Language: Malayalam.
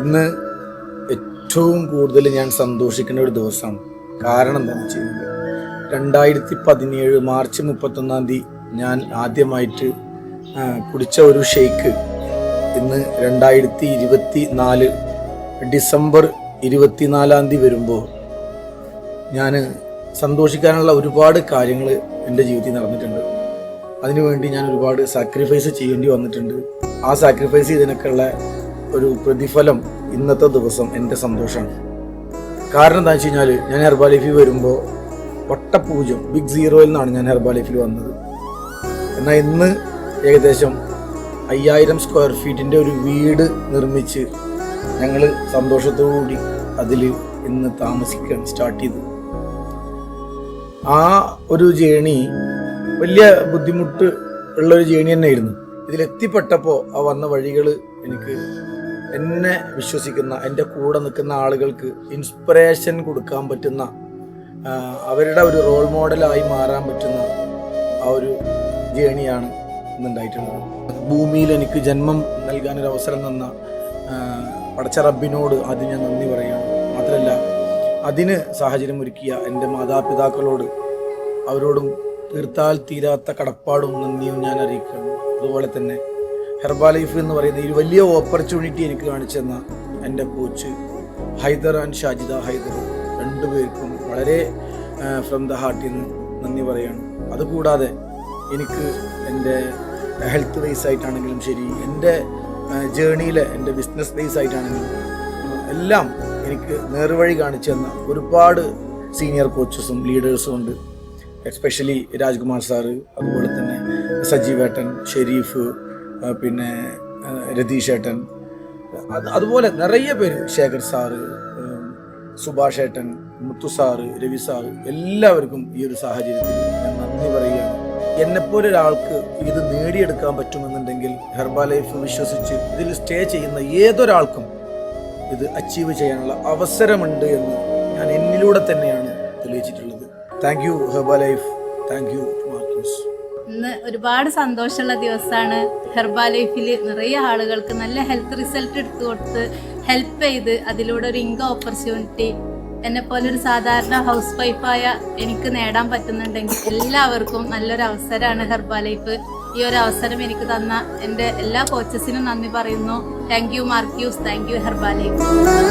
ഇന്ന് ഏറ്റവും കൂടുതൽ ഞാൻ സന്തോഷിക്കുന്ന ഒരു ദിവസമാണ് കാരണം എന്താണെന്ന് വെച്ച് കഴിഞ്ഞാൽ രണ്ടായിരത്തി പതിനേഴ് മാർച്ച് മുപ്പത്തൊന്നാം തീയതി ഞാൻ ആദ്യമായിട്ട് കുടിച്ച ഒരു ഷെയ്ക്ക് ഇന്ന് രണ്ടായിരത്തി ഇരുപത്തി നാല് ഡിസംബർ ഇരുപത്തിനാലാം തീയതി വരുമ്പോൾ ഞാൻ സന്തോഷിക്കാനുള്ള ഒരുപാട് കാര്യങ്ങൾ എന്റെ ജീവിതത്തിൽ നടന്നിട്ടുണ്ട്. അതിനുവേണ്ടി ഞാൻ ഒരുപാട് സാക്രിഫൈസ് ചെയ്യേണ്ടി വന്നിട്ടുണ്ട്. ആ സാക്രിഫൈസ് ചെയ്തതിനൊക്കെയുള്ള ഒരു പ്രതിഫലം ഇന്നത്തെ ദിവസം എന്റെ സന്തോഷമാണ്. കാരണം എന്താ വെച്ച് കഴിഞ്ഞാൽ ഞാൻ ഹെർബാ ലൈഫിൽ വരുമ്പോൾ വട്ടപൂജ്യം ബിഗ് സീറോയിൽ നിന്നാണ് ഞാൻ ഹെർബാ ലൈഫിൽ വന്നത്. എന്നാൽ ഇന്ന് ഏകദേശം അയ്യായിരം സ്ക്വയർ ഫീറ്റിന്റെ ഒരു വീട് നിർമ്മിച്ച് ഞങ്ങൾ സന്തോഷത്തോടുകൂടി അതിൽ ഇന്ന് താമസിക്കാൻ സ്റ്റാർട്ട് ചെയ്തു ആ ഒരു ജേണി വലിയ ബുദ്ധിമുട്ട് ഉള്ള ഒരു ജേണി തന്നെയായിരുന്നു. ഇതിലെത്തിപ്പെട്ടപ്പോൾ ആ വന്ന വഴികൾ എനിക്ക് എന്നെ വിശ്വസിക്കുന്ന എന്റെ കൂടെ നിൽക്കുന്ന ആളുകൾക്ക് ഇൻസ്പിറേഷൻ കൊടുക്കാൻ പറ്റുന്ന അവരുടെ ഒരു റോൾ മോഡലായി മാറാൻ പറ്റുന്ന ആ ഒരു ജേണിയാണ് ഇന്നുണ്ടായിട്ടുള്ളത് ഭൂമിയിൽ എനിക്ക് ജന്മം നൽകാനൊരു അവസരം തന്ന പടച്ച റബ്ബിനോട് ആദ്യം ഞാൻ നന്ദി പറയുകയാണ്. മാത്രമല്ല അതിന് സാഹചര്യം ഒരുക്കിയ എന്റെ മാതാപിതാക്കളോട് അവരോടും തീർത്താൽ തീരാത്ത കടപ്പാടും നന്ദിയും ഞാൻ അറിയിക്കുന്നു അതുപോലെ തന്നെ ഹെർബാ ലൈഫ് എന്ന് പറയുന്ന ഈ വലിയ ഓപ്പർച്യൂണിറ്റി എനിക്ക് കാണിച്ചു തന്ന എന്റെ കോച്ച് ഹൈദർ ആൻഡ് ഷാജിദ ഹൈദർ രണ്ടുപേർക്കും വളരെ ഫ്രം ദ ഹാർട്ടിൽ നിന്ന് നന്ദി പറയാണ്. അതുകൂടാതെ എനിക്ക് എന്റെ ഹെൽത്ത് ബേസ് ആയിട്ടാണെങ്കിലും ശരി എന്റെ ജേണിയിലെ എന്റെ ബിസിനസ് ബേസ് ആയിട്ടാണെങ്കിലും എല്ലാം എനിക്ക് നേർവഴി കാണിച്ചു തന്ന ഒരുപാട് സീനിയർ കോച്ചസും ലീഡേഴ്സും ഉണ്ട്. എസ്പെഷ്യലി രാജ്കുമാർ സാറ് അതുപോലെ തന്നെ സജീവേട്ടൻ ഷെരീഫ് പിന്നെ ആ, രതീഷ് ഏട്ടൻ. അത് അതുപോലെ നിറയെ പേര്. ശേഖർ സാറ് സുഭാഷ് ഏട്ടൻ മുത്തു സാറ് രവി സാറ്. എല്ലാവർക്കും ഈ ഒരു സാഹചര്യത്തിൽ ഞാൻ നന്ദി പറയുകയാണ്. എന്നെപ്പോലെ ഒരാൾക്ക് ഇത് നേടിയെടുക്കാൻ പറ്റുമെന്നുണ്ടെങ്കിൽ ഹെർബാ ലൈഫ് വിശ്വസിച്ച് ഇതിൽ സ്റ്റേ ചെയ്യുന്ന ഏതൊരാൾക്കും ഇത് അച്ചീവ് ചെയ്യാനുള്ള അവസരമുണ്ട് എന്ന് ഞാൻ എന്നിലൂടെ തന്നെയാണ് തെളിയിച്ചിട്ടുള്ളത്. Thank you Herbalife. Thank you Marcus ഇന്ന് ഒരുപാട് സന്തോഷമുള്ള ദിവസമാണ്. ഹെർബാ ലൈഫിൽ നിറയെ ആളുകൾക്ക് നല്ല ഹെൽത്ത് റിസൾട്ട് എടുത്തു കൊടുത്ത് ഹെൽപ്പ് ചെയ്ത് അതിലൂടെ ഒരു ഇൻകം ഓപ്പർച്യൂണിറ്റി. എന്നെ പോലെ ഒരു സാധാരണ ഹൗസ് വൈഫായ എനിക്ക് നേടാൻ പറ്റുന്നുണ്ടെങ്കിൽ എല്ലാവർക്കും നല്ലൊരു അവസരമാണ് ഹെർബാ ലൈഫ്. ഈ ഒരു അവസരം എനിക്ക് തന്ന എന്റെ എല്ലാ കോച്ചസിനും നന്ദി പറയുന്നു. Thank you Marcus. Thank you Herbalife.